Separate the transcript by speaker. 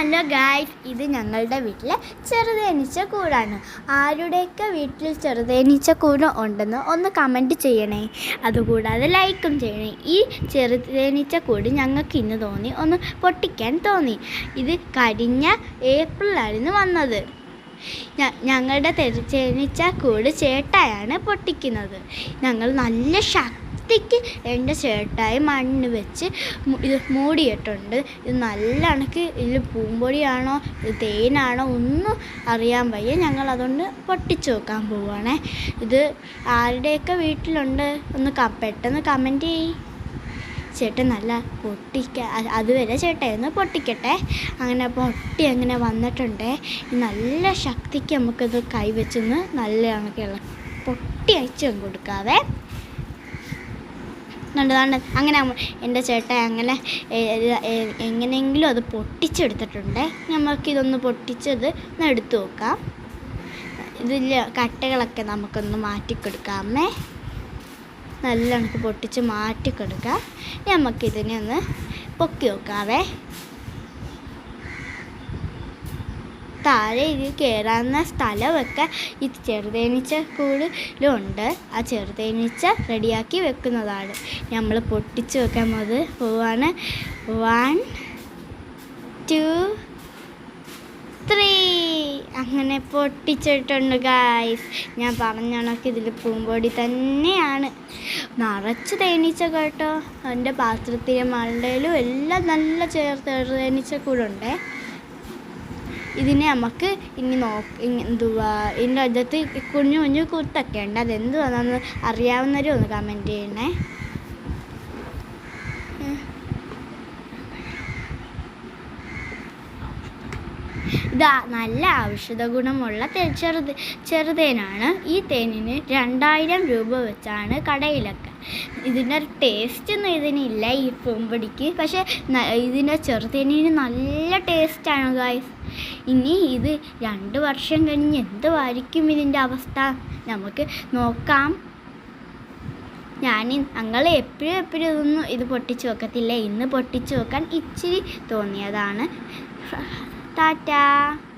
Speaker 1: Hello guys ഇത് ഞങ്ങളുടെ വീട്ടിലെ ചെറുതേനീച്ച കൂടാണ്. ആരുടെയൊക്കെ വീട്ടിൽ ചെറുതേനീച്ച കൂട് ഉണ്ടെന്ന് ഒന്ന് കമന്റ് ചെയ്യണേ. അതുകൂടാതെ ലൈക്കും ചെയ്യണേ. ഈ ചെറുതേനീച്ച കൂട് ഞങ്ങൾക്ക് ഇന്ന് തോന്നി ഒന്ന് പൊട്ടിക്കാൻ തോന്നി. ഇത് കഴിഞ്ഞ ഏപ്രിലായിരുന്നു വന്നത്. ഞങ്ങളുടെ തെരച്ചേനീച്ച കൂട് ചേട്ടായാണ് പൊട്ടിക്കുന്നത്. ഞങ്ങൾ നല്ല ശക്തിക്ക് എന്റെ ചേട്ടായി മണ്ണ് വെച്ച് ഇത് മൂടിയിട്ടുണ്ട്. ഇത് നല്ല കണക്ക് ഇതിൽ പൂമ്പൊടിയാണോ ഇത് തേനാണോ ഒന്നും അറിയാൻ വയ്യ. ഞങ്ങൾ അതുകൊണ്ട് പൊട്ടിച്ച് നോക്കാൻ പോവുകയാണേ ഇത് ആരുടെയൊക്കെ വീട്ടിലുണ്ട്? ഒന്ന് പെട്ടെന്ന് കമന്റ് ചെയ്യ്. ചേട്ടൻ നല്ല പൊട്ടിക്ക അതുവരെ ചേട്ടായിരുന്നു പൊട്ടിക്കട്ടെ. അങ്ങനെ പൊട്ടി അങ്ങനെ വന്നിട്ടുണ്ട്. നല്ല ശക്തിക്ക് നമുക്കത് കൈവച്ചൊന്ന് നല്ല കണക്കുള്ള പൊട്ടി അയച്ചു കൊടുക്കാവേ. കണ്ട് കണ്ട് അങ്ങനെ എന്റെ ചേട്ടൻ അങ്ങനെ എങ്ങനെയെങ്കിലും അത് പൊട്ടിച്ചെടുത്തിട്ടുണ്ട്. നമുക്കിതൊന്ന് പൊട്ടിച്ചത് ഒന്ന് എടുത്തു നോക്കാം. ഇതിൽ കട്ടകളൊക്കെ നമുക്കൊന്ന് മാറ്റിക്കൊടുക്കാമേ. നല്ല കണക്ക് പൊട്ടിച്ച് മാറ്റിക്കൊടുക്കാം. നമുക്കിതിനെ ഒന്ന് പൊക്കി നോക്കാവേ. താഴെ ഇത് കയറാവുന്ന സ്ഥലമൊക്കെ ഈ ചെറുതേനീച്ച കൂടിലുണ്ട്. ആ ചെറുതേനീച്ച റെഡിയാക്കി വെക്കുന്നതാണ്. നമ്മൾ പൊട്ടിച്ച് വെക്കാൻ പോകുന്നത് പോവാണ്. One two three. അങ്ങനെ പൊട്ടിച്ചിട്ടുണ്ട് ഗായ്സ് ഞാൻ പറഞ്ഞ കണക്ക് ഇതിൽ പൂമ്പൊടി തന്നെയാണ്. നിറച്ച് തേനീച്ച കേട്ടോ. എന്റെ പാത്രത്തിലും മണ്ടയിലും എല്ലാം നല്ല ചേർത്ത് തേനീച്ച കൂടെ ഉണ്ടേ ഇതിനെ നമുക്ക് ഇനി നോക്ക് എന്തുവാ ഇതിന്റെ അകത്ത് കുഞ്ഞു കുഞ്ഞു കുത്തൊക്കെ ഉണ്ട്. അതെന്തുവാണെന്ന് അറിയാവുന്നവരും ഒന്ന് കമന്റ് ചെയ്യണേ. ഇതാ നല്ല ഔഷധ ഗുണമുള്ള ചെറുത് ചെറുതേനാണ്. ഈ തേനിന് രണ്ടായിരം രൂപ വെച്ചാണ് കടയിലൊക്കെ. ഇതിന്റെ ടേസ്റ്റ് ഒന്നും ഇതിനില്ല ഈ പൂമ്പൊടിക്ക്. പക്ഷേ ഇതിന്റെ ചെറുതേനിന് നല്ല ടേസ്റ്റാണ് ഗായ്സ് ഇനി ഇത് രണ്ട് വർഷം കഴിഞ്ഞ് എന്തുമായിരിക്കും ഇതിന്റെ അവസ്ഥ? നമുക്ക് നോക്കാം. ഞാൻ ഞങ്ങൾ എപ്പോഴും എപ്പോഴും ഇതൊന്നും ഇത് പൊട്ടിച്ചു വെക്കത്തില്ല. ഇന്ന് പൊട്ടിച്ചു വെക്കാൻ ഇച്ചിരി തോന്നിയതാണ്. 大家。